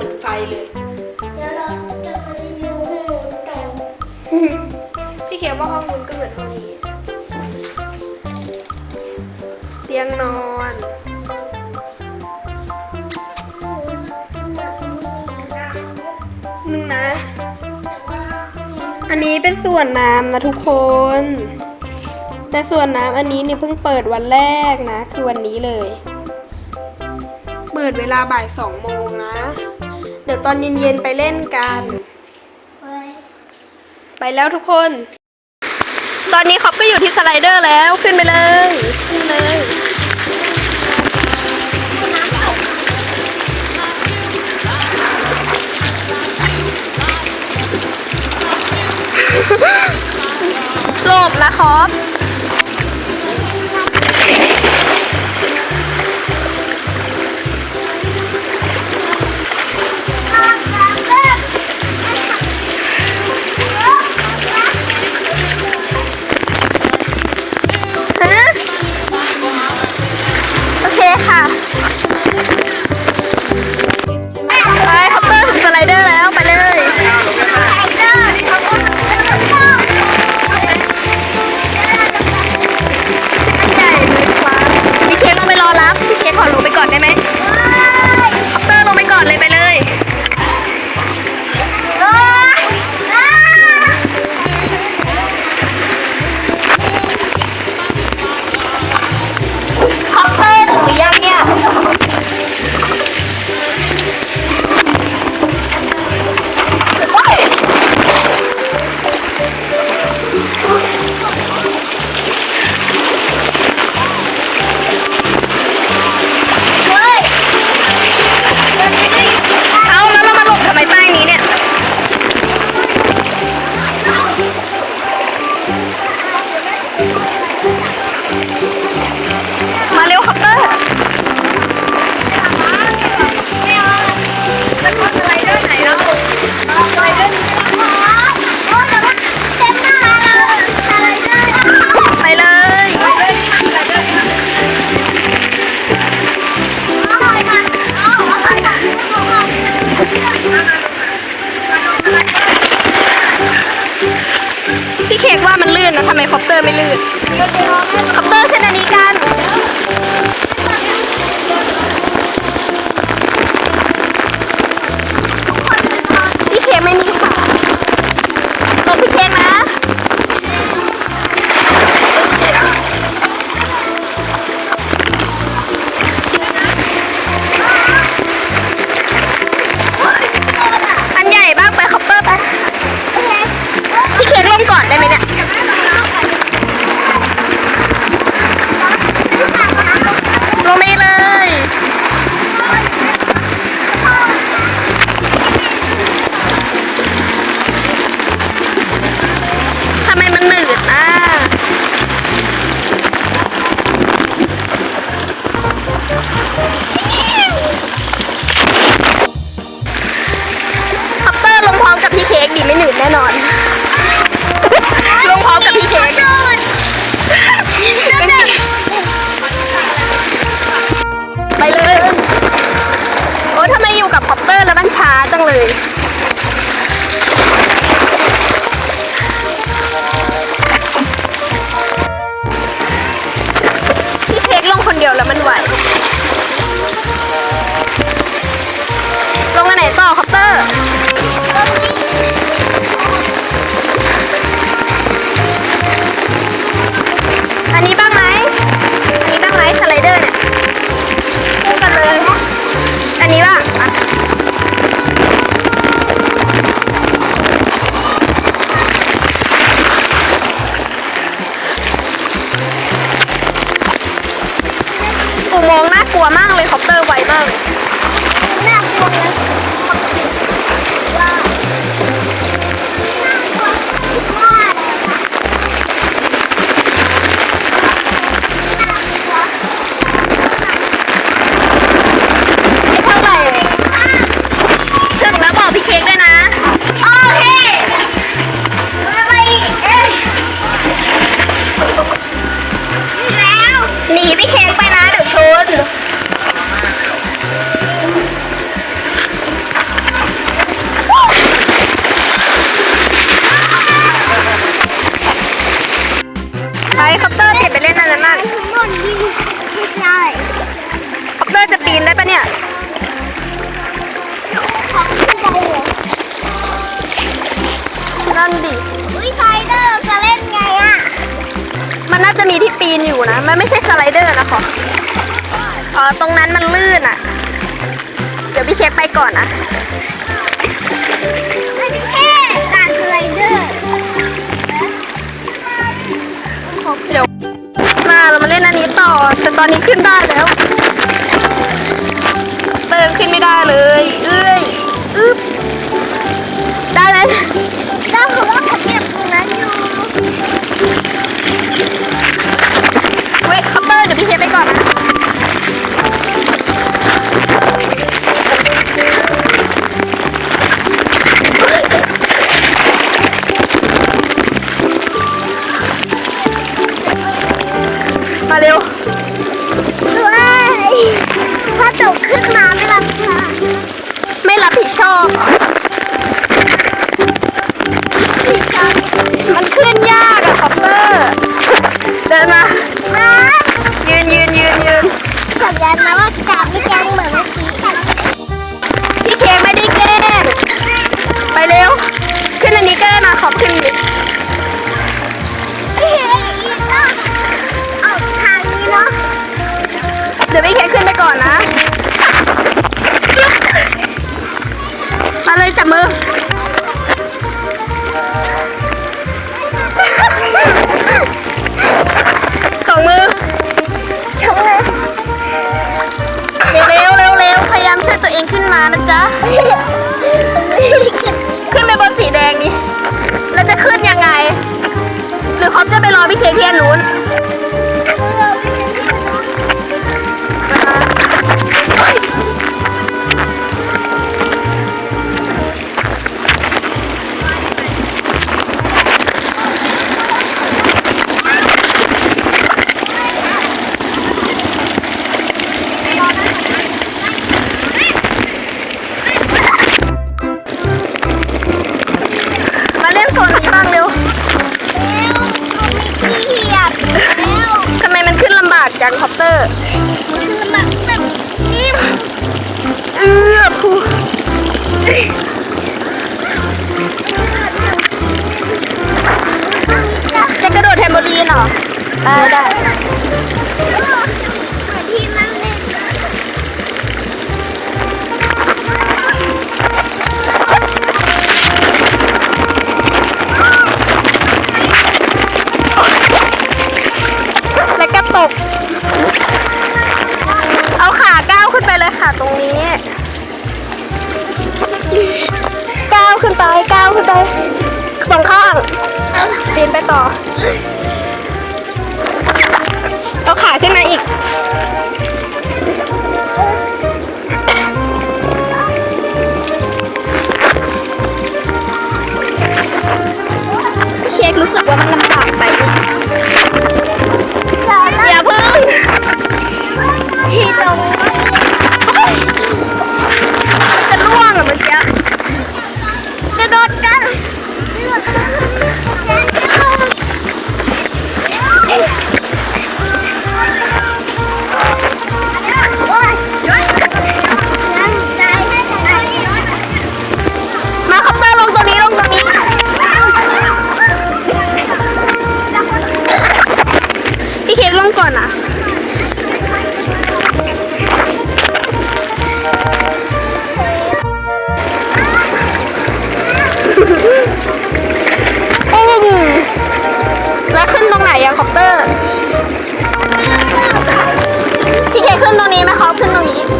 เหมืนไฟเลย แล้วเราจะไปดูห้งพี่เขียวว่าห้องนู้นก็เหมือนห้องนี้ เตียงนอนหนึ่งนะ อันนี้เป็นส่วนน้ำนะทุกคน แต่ส่วนน้ำอันนี้เนี่ยเพิ่งเปิดวันแรกนะ คือวันนี้เลย เปิดเวลาบ่ายสองโมงนะ เดี๋ยวตอนเย็นๆไปเล่นกัน ไปแล้วทุกคน ตอนนี้คอปก็อยู่ที่สไลเดอร์แล้วขึ้นไปเลย ขึ้นเลยหลบละคอป ลื่นนะทำไมคอปเตอร์ไม่ลื่นคอปเตอร์ อุโมงน่ากลัวมากเลย ตรงนั้นมันลื่นอะ เดี๋ยวพี่เคไปก่อนนะแค่การไรเดอร์เดี๋ยวมาเรามาเล่นอันนี้ต่อ แต่ตอนนี้ขึ้นได้แล้ว นขึ้นมานะจ๊ะ ขึ้นไปบนสีแดงนี่แล้วจะขึ้นยังไง หรือเขาจะไปรอพี่เคที่นนู้น นข้างเร็วแล้วเขามีที่เหยียบแล้วทำไมมันขึ้นลำบากจังคอปเตอร์มันลำบากแบบนี้เออผู้จะกระโดดแทมโบลีนเหรอ ได้ได้ ค่ะตรงนี้ ก้าวขึ้นไป ก้าวขึ้นไปสองข้างปีนไปต่อ เอาขาขึ้นมาอีก เค้กรู้สึกว่ามันลำบาก need.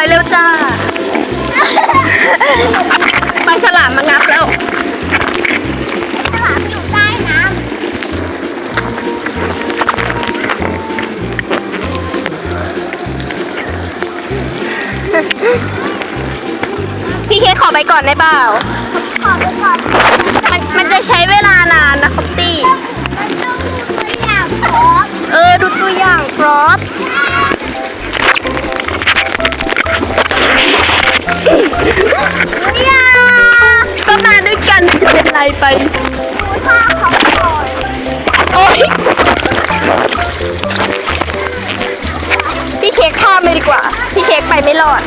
ไปเร็วจ้าไปฉลามมางับแล้ว ฉลามอยู่ใต้น้พี่เคขอไปก่อนได้เปล่าขอไปก่อนมันมันจะใช้เวลานานนะคุณตี้ มันต้องดูตัวอย่างขอเออ ดูตัวอย่างครอบ เะยก็มาด้วยกันจะเป็นไรไปข้าเขาก่อนโอ๊พี่เค้กข้ามเลดีกว่า พี่เค้กไปไม่รอด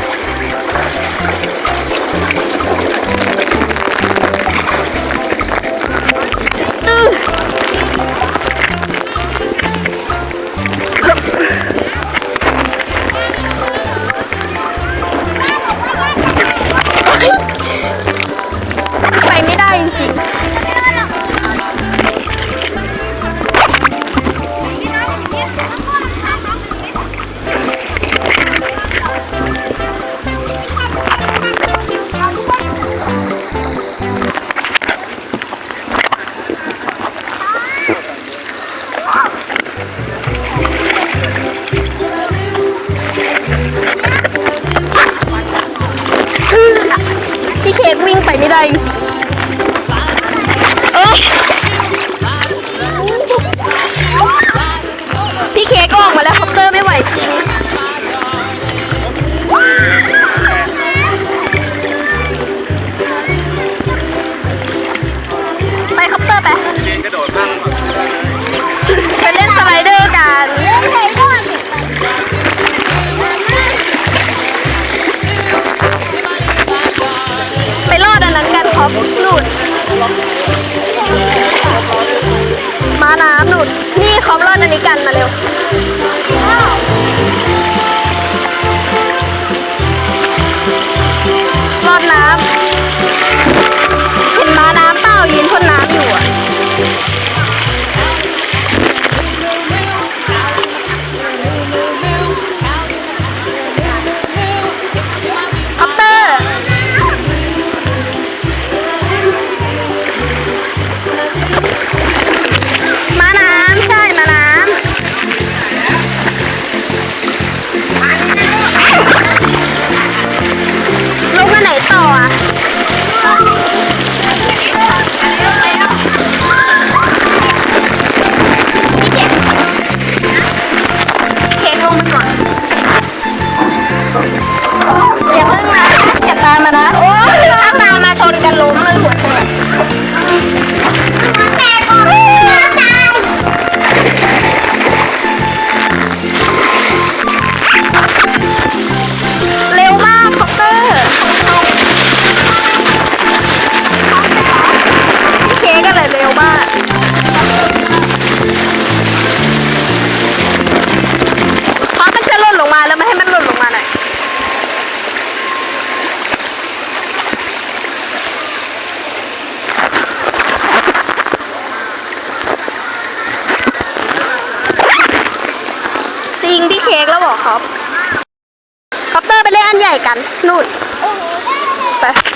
Bye.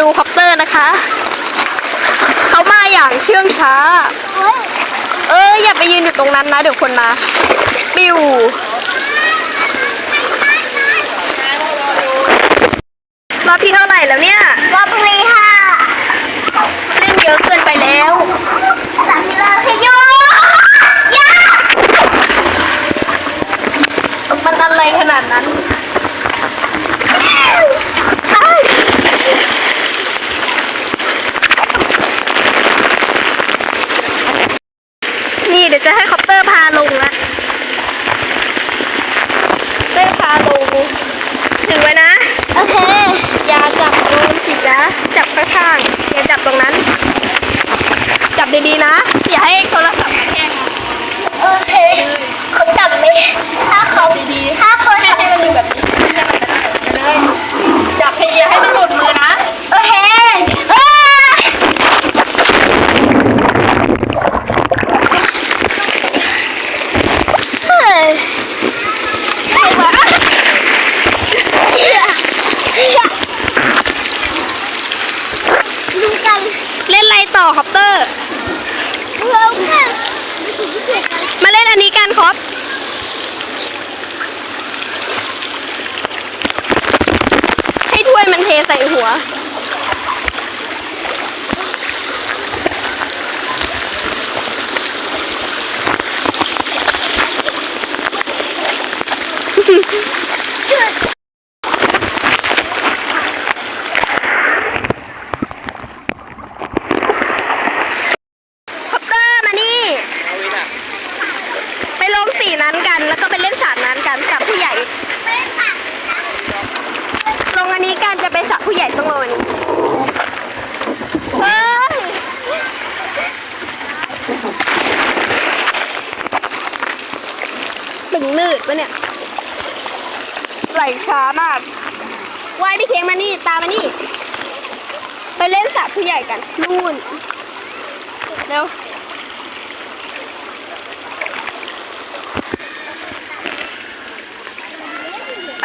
ดูคอปเตอร์นะคะ เขามาอย่างเชื่องช้า เอ้ออย่าไปยืนอยู่ตรงนั้นนะเดี๋ยวคนมา ปิวมาพี่เท่าไหร่แล้วเนี่ยรอบนี้ค่ะเล่นเยอะเกินไปแล้วสามกิโลขยูยมันอะไรขนาดนั้น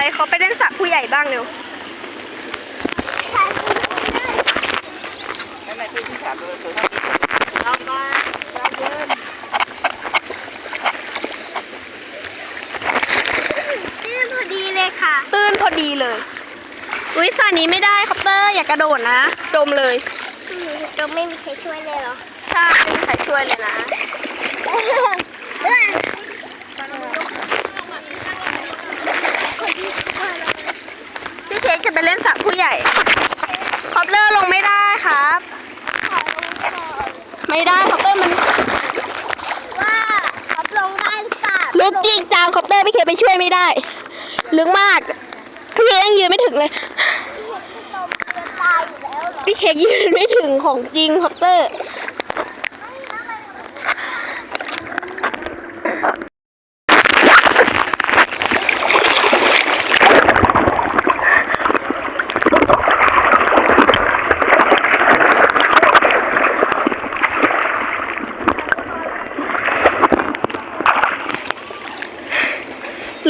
ไปเขาไปเล่นสระผู้ใหญ่บ้างเร็วนี่พอดีเลยค่ะ ตื้นพอดีเลย อุ้ยสระนี้ไม่ได้คอปเตอร์อย่ากระโดดนะ จมเลยจะไม่มีใครช่วยเลยเหรอ ใช่ไม่มีใครช่วยเลยนะ พี่เค้ก จะไปเล่นสระผู้ใหญ่คอปเตอร์ลงไม่ได้ครับ ไม่ได้คอปเตอร์มันว่ารับรองได้หรือเปล่าลึกจริงจังคอปเตอร์พี่เค้กไปช่วยไม่ได้ลึกมากพี่เค้กยังยืนไม่ถึงเลยตายอยู่แล้วเหรอพี่เค้กยืนไม่ถึงของจริงคอปเตอร์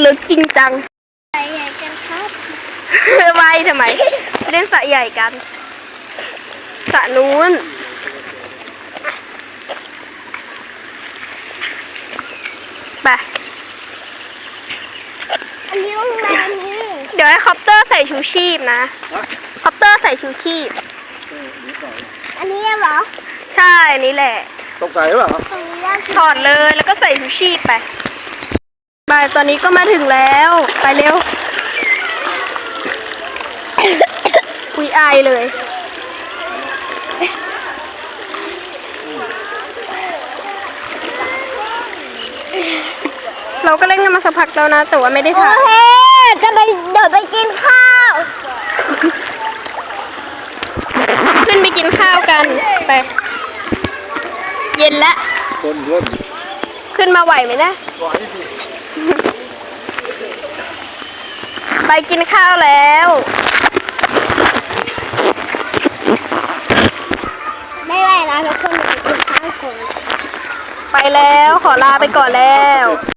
ลึกจริงจังไปไหนกันครับไวทำไมเล่นสระใหญ่กันสระนู้นไปอันนี้โรงแรมนี่เดี๋ยวให้คอปเตอร์ใส่ชูชีพนะคอปเตอร์ใส่ชูชีพ อันนี้เหรอ ใช่อันนี้แหละ ตกใจหรือเปล่าตรงนี้ถอดเลยแล้วก็ใส่ชูชีพไป ไปตอนนี้ก็มาถึงแล้ว ไปเร็วอุยอายเลย เราก็เล่นกันมาสักพักแล้วนะ แต่ว่าไม่ได้โอถ่ายเคจะไปเดี๋ยวไปกินข้าว ขึ้นไปกินข้าวกันไป เย็นแล้วคนเล่นขึ้นมาไหวไหมนะก่อนที่สิ ไปกินข้าวแล้วไม่ไหวแล้วทุกคนไปกินข้าวก่อนไปแล้วขอลาไปก่อนแล้ว